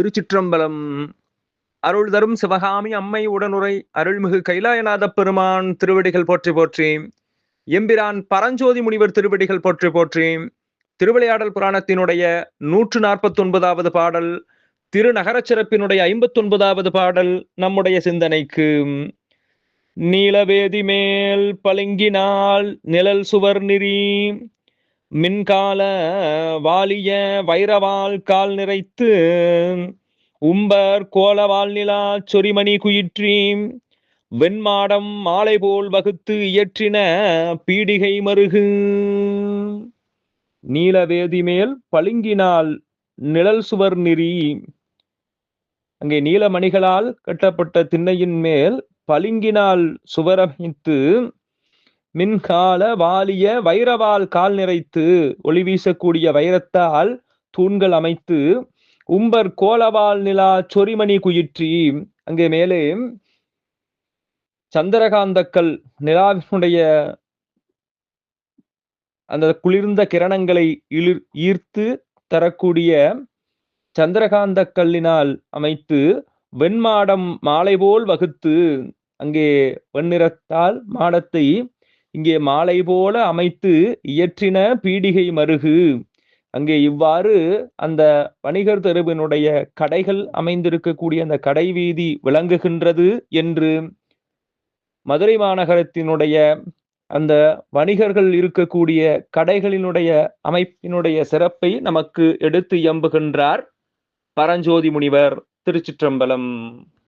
திருச்சிற்றம்பலம். அருள் தரும் சிவகாமி அம்மை உடனுரை அருள்மிகு கைலாயநாத பெருமான் திருவடிகள் போற்றி போற்றி. எம்பிரான் பரஞ்சோதி முனிவர் திருவடிகள் போற்றி போற்றி. திருவிளையாடல் புராணத்தினுடைய நூற்று நாற்பத்தி ஒன்பதாவது பாடல் திருநகர சிறப்பினுடைய ஐம்பத்தி ஒன்பதாவது பாடல் நம்முடைய சிந்தனைக்கு. நீலவேதி மேல் பளிங்கினால் நிழல் சுவர் நெறி மின்கால வாலிய வைரவால் கால் நிறைத்து உம்பர் கோலவால் நிலா சொரிமணி குயிற்றி வெண்மாடம் மாலை போல் வகுத்து இயற்றின பீடிகை மருகு. நீலவேதி மேல் பளிங்கினால் நிழல் சுவர் நெறி. அங்கே நீலமணிகளால் கட்டப்பட்ட திண்ணையின் மேல் பளிங்கினால் சுவரமைத்து மின்கால வாலிய வைரவால் கால் நிறைத்து ஒளி வீசக்கூடிய வைரத்தால் தூண்கள் அமைத்து உம்பர் கோலவால் நிலா சொரிமணி குயிற்றி. அங்கே மேலே சந்திரகாந்தக்கல் நிலாவினுடைய அந்த குளிர்ந்த கிரணங்களை இளிர் ஈர்த்து தரக்கூடிய சந்திரகாந்த கல்லினால் அமைத்து வெண்மாடம் மாலை போல் வகுத்து அங்கே வெண்ணிறத்தால் மாடத்தை இங்கே மாலை போல அமைத்து இயற்றின பீடிகை மருகு. அங்கே இவ்வாறு அந்த வணிகர் தெருவினுடைய கடைகள் அமைந்திருக்கக்கூடிய அந்த கடை வீதி விளங்குகின்றது என்று மதுரை மாநகரத்தினுடைய அந்த வணிகர்கள் இருக்கக்கூடிய கடைகளினுடைய அமைப்பினுடைய சிறப்பை நமக்கு எடுத்து எம்புகின்றார் பரஞ்சோதி முனிவர் திருச்சிற்றம்பலம்.